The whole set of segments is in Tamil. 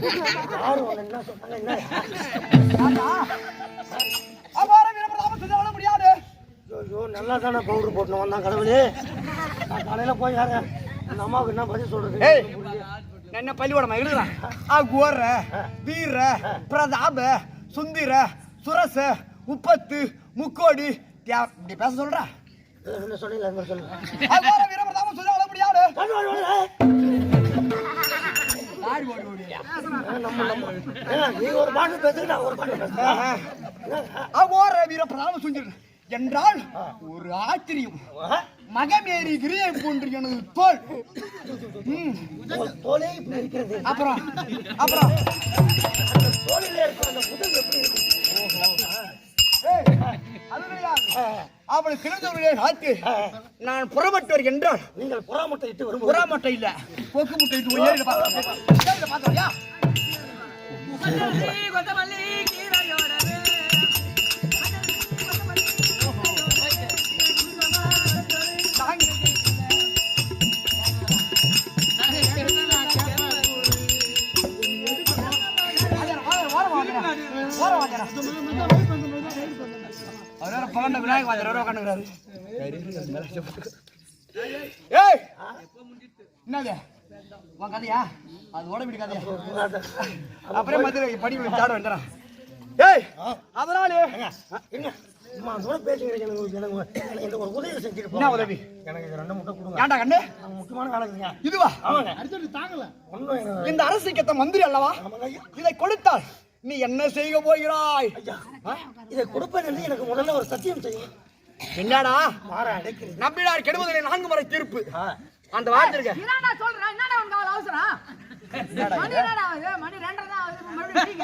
யாரு உன்னை என்ன சொன்னாங்க என்ன அபார வீரபிரதாப சுந்தரவன முடியாது ஐயோ நல்லா தானே பவுடர் போட்டு வந்தான் கடவுளே. நான் காலையில போய் யாரு அந்த அம்மாவுக்கு என்ன பதில் சொல்றது? என்ன பள்ளிக்கூடமா? எழுதுறான் ஆ கோர வீர பிரதாப சுந்தர சுரச முப்பத்து முக்கோடி. தியா- இப்படி பேச சொல்ற? என்ன சொன்னீங்களா என்ன சொல்லுங்க? அபார வீரபிரதாப சுந்தரவன முடியாது நீங்க ஒரு பாட்டு பேசுங்க ஒரு பாட்டு பேசுறேன் வீர பிரதாப சுந்தர் என்றால் ஒரு ஆச்சரியம். மகமேறி கிரியை போன்று எனது தோல். தோல் இருக்கிறது அப்புறம் அப்புறம். தோலிலே இருக்கிற அந்த முதல் எப்படி இருக்கும்? ஏய், அது கிடையாது. அவளை சிறந்தவர்களே காத்து நான் புறப்பட்டவர் என்றால் நீங்கள் புறாமட்டை இட்டு வரும்போது புறா முட்டை இல்ல கொக்கு முட்டை இது ஏறில பார்த்தா ஏறில பார்த்தா ஏய்! என்னது? உன் கதையா? அது ஓட விடு கதையா? அப்புறம் மத்திய படி சாட வேண்டாம் ஏய்! அதனால இந்த அரசிக்கத்த மந்திரி அல்லவா? இதை கொடுத்தால் நீ என்ன செய்ய போகிறாய்? ஐயா இதை கொடுப்பேன் என்று எனக்கு முதல்ல ஒரு சத்தியம் செய்யுங்க. என்னடா? நம்பினார் கெடுவதில்லை நான்கு முறை தீர்ப்பு. அந்த வார்த்தை இருக்க. என்னடா சொல்றேன் என்னடா உனக்கு அவ்வளவு அவசரம்? மணி என்னடா ஆகுது மணி ரெண்டரை தான் ஆகுது மறுபடியும் டீ?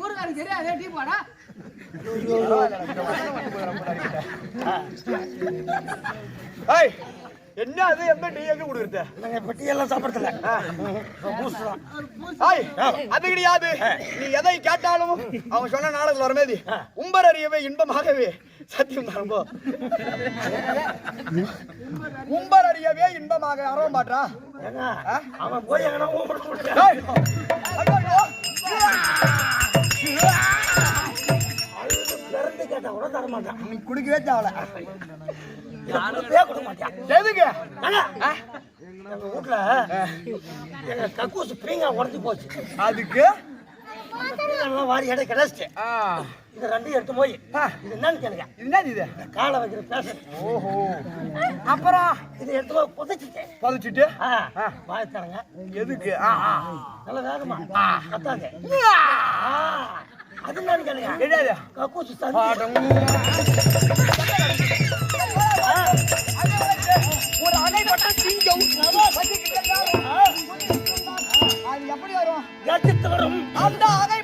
ஊருக்காருக்கு தெரியாதே டீ போடா. ஏய் என்ன அது? எந்த டீ எங்க கொடுக்குறது நாங்கள் பெட்டியெல்லாம் சாப்பிட்றதில்ல. பூஸ்ட் தான். ஏய் அது கிடையாது நீ எதை கேட்டாலும் அவன் சொன்ன நாடகத்துல வரமேதி உம்பர் அறியவே இன்பமாகவே சத்தியம் தரம்போ உம்பர் அறியவே இன்பமாக அறவ மாட்டா அவன் போய் ஐயோ பிறந்து கேட்டா கூட நீ குடிக்கவே கொடுக்கவே கொடுக்க மாட்டான் எதுக்கு? எங்க வீட்ல எங்க கக்கூசு பீங்கா உடஞ்சி போச்சு. அதுக்கு? வாரி எடை கிடைச்சிட்டு இது ரெண்டையும் எடுத்து போய் இது என்னன்னு கேளுங்க. இது என்னது இது? காலை வைக்கிற பேசன் ஓஹோ. அப்புறம் இதை எடுத்து போய் பதிச்சுட்டு. ஆ. வாய் தரங்க எதுக்கு? நல்ல வேகமா. கத்தாங்க அது என்னன்னு கேளுங்க. என்னது? கக்கூசு சிங்கம் அது எப்படி வரும் கத்திட்டு வரும் அந்த அதை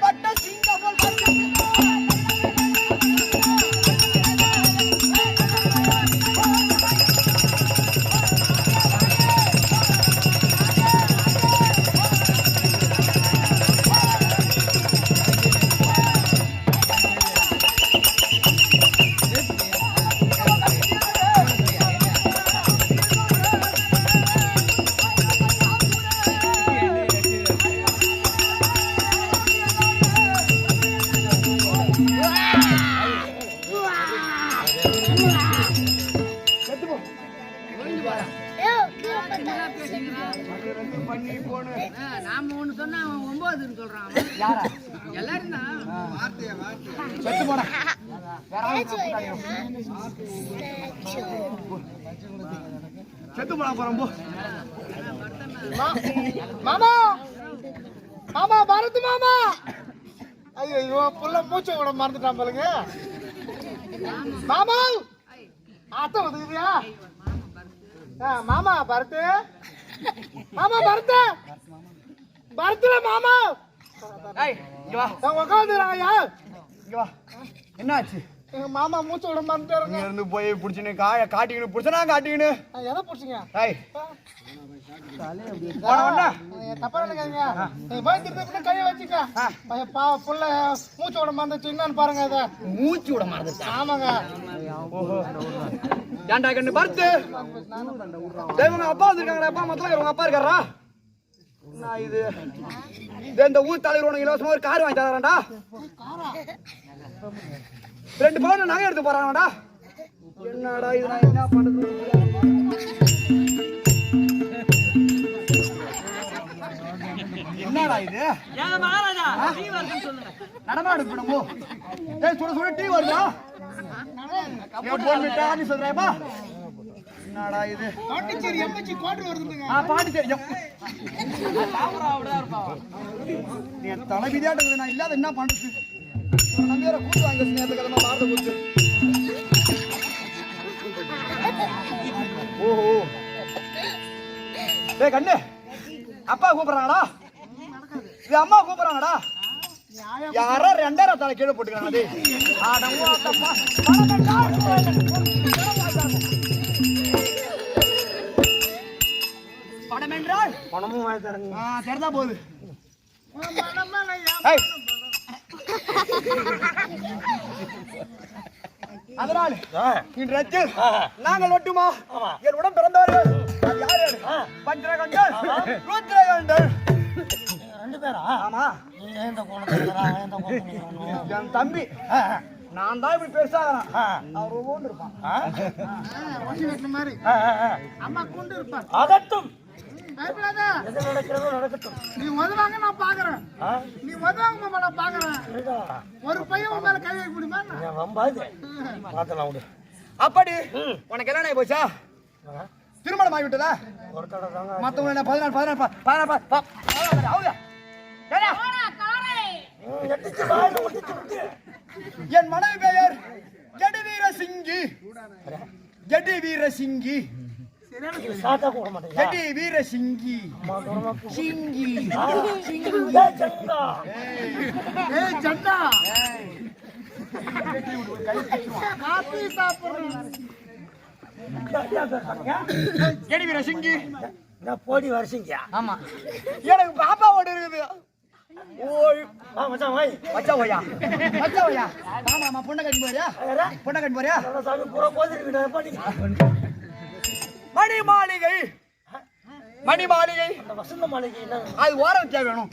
செத்து போறோம் போ. மாமா. மாமா பரத் மாமா. ஐயோ இவன் புள்ள மூச்சு விட மறந்துட்டான் பாருங்க. மாமா. அத்தை ஆ, மாமா பரத். மாமா பரத். பரத்துல மாமா. ஏய் என்னாச்சு? எங்க மாமா மூச்சு விட மறந்துட்டாருங்க இங்க இருந்து போய் புடிச்சுன்னு காய காட்டிக்கின்னு புடிச்சனா காட்டிக்கின்னு. ஆ, எதை பிடிச்சிங்க? உடனே தப்பா நினைக்காதீங்க. நீங்க போய் திருப்பி கையை வச்சுக்க. பையன் பா புள்ள மூச்சு விட மறந்துச்சு. என்னன்னு பாருங்க இதை. மூச்சு விட மறந்துட்டா? ஆமாங்க. ஓஹோ. ஏன்டா கண்ணு பார்த்து டேய் உங்க அப்பா வந்திருக்காங்கடா. அப்பா மொத்தம் உங்க அப்பா இருக்காரா? நான் இது இதோ இந்த ஊர் தலைவர் உனக்கு இலவசமா ஒரு கார் வாங்கி தரான்டா ரெண்டு பவுன் நகை எடுத்து போறாங்கடா. என்னடா இது நான் என்ன பண்றது? என்னடா இது? நடமாடு படமோ ஏய் சுட சுட டீ வருதா போன் விட்டா என்னடா இது? பாண்டிச்சேரி எம்பச்சி கோட்டை வருதுங்க. ஆ பாண்டிச்சேரி நீ தலை விதியாட்டு நான் இல்லாத என்ன பண்றது? நம்ம கூட்டு வாங்க நேரத்துக்கு அதெல்லாம் பாரத கூத்து ஓஹோ. டே கண்ணு. அப்பா கூப்பிடுறாங்கடா. இது அம்மா கூப்பிடுறாங்கடா. யாரோ ரெண்டாயிரம் தலை கீழே போட்டுக்கிறாங்க பணமும் வாங்கி தரேங்க. ஆ சரிதா போகுது. ஏய். அதனால் இன்றைக்கு ஆ. நாங்கள் ஒட்டுமா. என் உடன் பிறந்தவர்கள் அது யார்? ஆ. பஞ்சரகண்டர் ருத்ரகண்டர் ரெண்டு பேரா? ஆமா? என் தம்பி. நான் தான் இப்படி பெருசாகிறான் அவர் ஒவ்வொன்று இருப்பான். மாதிரி. அம்மா கொண்டு இருப்பார் ஆகட்டும் பயப்படாத எது நடக்கிறதோ நடக்கட்டும். நீ உதவாங்க நான் பாக்குறேன். நீ உதவாங்க மாமா நான் பாக்குறேன். ஒரு பையன் உன் மேல கை வைக்க முடியுமா? என்ன? என் வம்பாது. பார்த்தலாம் விடு. அப்படி ம். உனக்கு ஆகி போச்சா? திருமணம் ஆகிவிட்டதா? ஒரு தடவை தாங்க மத்தவங்க என்ன பதினாறு பதினாறு ப- பதினாறு ப- ப- பதினாறு ஆகுதா? ஏடா, ம், எட்டிச்சு வாயில ஒட்டிச்சு விட்டு. என் மனைவி பெயர் ஜடி வீர சிங்கி ஜடி வீர சிங்கி சாத்தா கூட மாட்டேங்க ஜடி வீர சிங்கி. சிங்கி. ஜட்டா காப்பி சாப்பிடுறேன் ஜடி வீர சிங்கி? நான் போடி வருஷங்க ஆமா. எனக்கு பாப்பா ஓடு இருக்குது. ஓய். வா மச்சான் வாய். வச்சா ஓயா வச்சா ஓயா ஆமா ஆமா பொண்ணை கட்டி போறியா? பொண்ணை கட்டி போறியா? சாமி பூரா போதிருக்குடா பாட்டி மணி மாளிகை மணி மாளிகை வசந்த மாளிகை அது ஓர- தேவை வேணும்.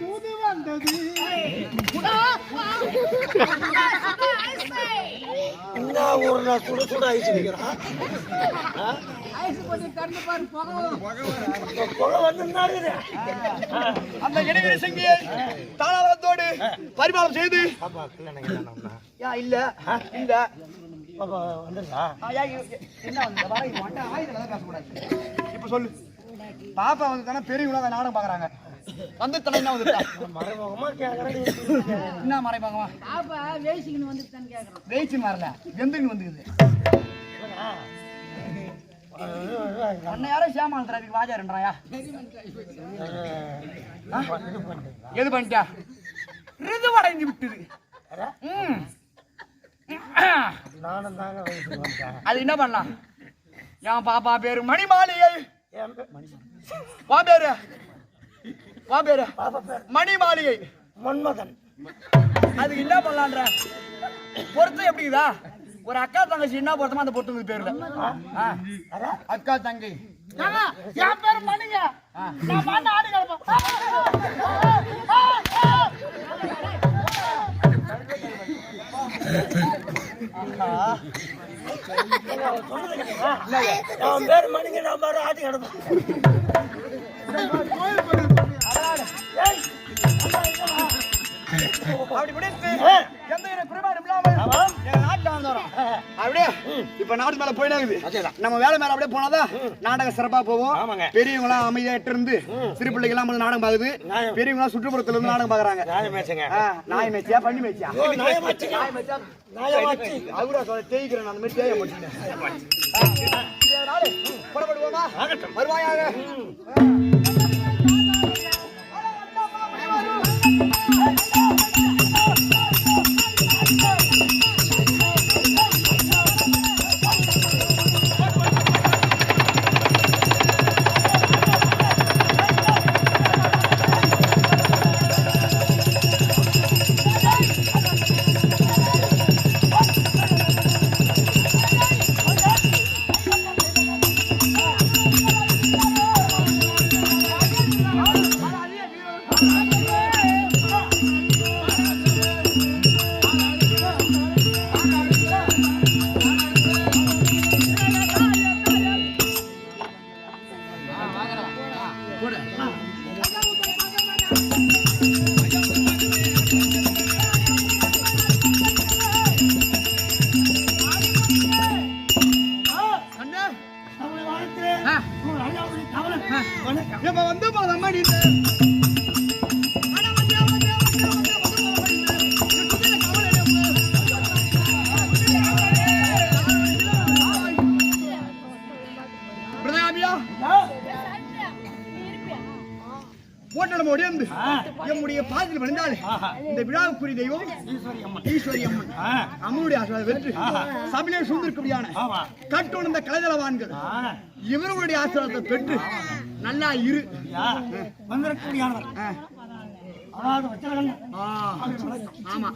தூது வந்தது ஒரு நாள் சுட சுட ஐஸ் வைக்கிறான் அந்த இடைவெளி சிங்கியை தாளாளத்தோடு பரிமாணம் செய்து. இல்ல இல்ல. வந்துருக்கா இப்ப சொல்லு. பாப்பா வந்து தானே பெரியவங்களா நாடகம் பாக்குறாங்க. வந்து தலை என்ன வந்துட்டா? மறைமுகமா கேக்குறேன் என்ன மறைப்பாங்கம்மா பாப்பா வேசிக்கின்னு வந்துட்டான்னு கேக்குறோம் வெயிச்சு வரல வெந்துன்னு வந்துக்குது. அண்ணன் யாரோ சேமான டிராபிக் வாஜாருன்றாயா? எது பண்ணிட்டா. ரிதுவடைந்து விட்டது. ம். நானும் தாங்க அது என்ன பண்ணலாம்? என் பாப்பா பேரு மணி மாளிகை என் பே- வா பேரு. வா பேரு. மணி மாளிகை மன்மதன். அதுக்கு என்ன பண்ணலான்ற? பொருத்தம் எப்படிதா ஒரு அக்கா தங்கச்சி என்ன பொருத்தமா அந்த பொருத்தத்துக்கு பேருல அக்கா தங்கை. என் பேர் மணிங்க. நான் ஆடி அவன் பேர் மணிங்க நான் பாரு ஆட்டி கிடப்பேன் ஏய், அப்படி பிடித்து ஆ. எந்த இல்லாமல் அப்படியே இப்ப மேல அதேதான். நம்ம வேலை மேல அப்படியே போனாதான் நாடகம் சிறப்பா போவோம் ஆமாங்க. பெரியவங்க அமைதியாட்டு இருந்து சிறு பிள்ளைங்க எல்லாம் நாடகம் பாக்குது. நியாயம். பெரியவங்க சுற்றுப்புறத்துல இருந்து நாடகம் பாக்குறாங்க. நாய் மேய்ச்சியா பண்ணி மேய்ச்சியா. நாய் மேய்ச்சா. அவரா சொல்ல தேய்க்கிறேன் அந்த மாதிரி தேய மாட்டேன். வருவாயாக? Música இந்த விழாவுக்குரிய தெய்வம் ஈஸ்வரி அம்மன் அம்மனுடைய ஆசீர்வாதம் வென்று சபையிலே சூழ்ந்திருக்கும்படியான ஆமா. கட்டுணர்ந்த கலைதளவான்கள் இவர்களுடைய ஆசீர்வாதத்தை பெற்று நல்லா இரு. ஆ, ஆமா.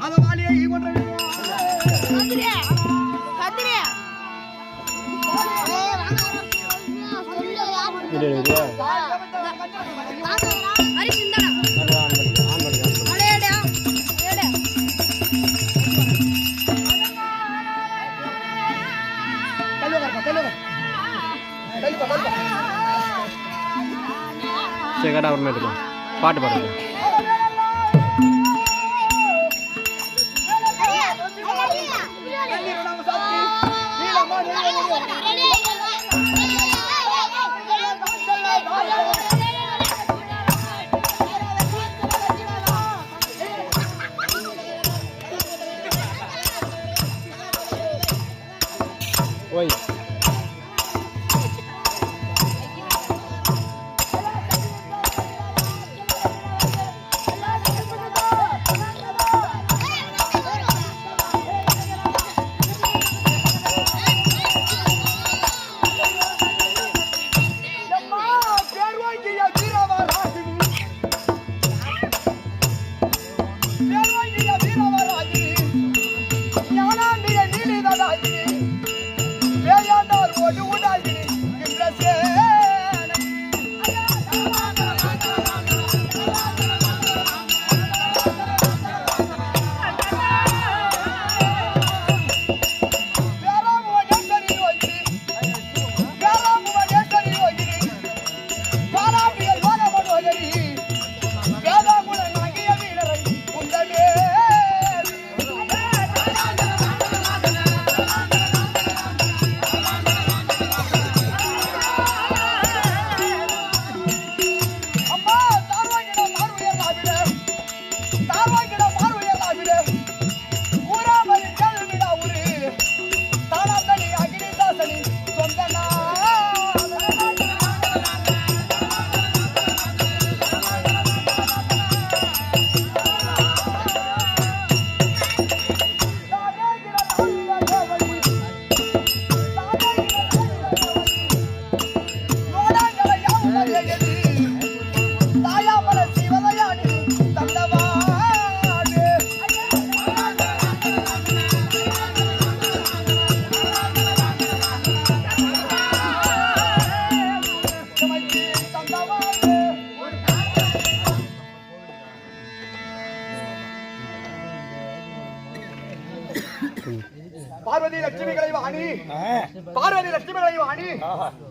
அத வாலியே கேட்டா அப்புறமே எடுக்கலாம் பாட்டு பாடுங்க ஓய்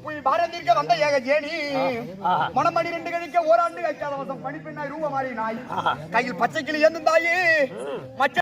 உய் பாரதிற்கு வந்த ஏக ஜேனி. மணமணி ரெண்டு கழிக்க ஓராண்டு கழிக்காத வசம். பணிப்பெண்ணாய் ரூப மாறி நாய் கையில் பச்சை கிளி ஏந்தும் தாயே. மச்ச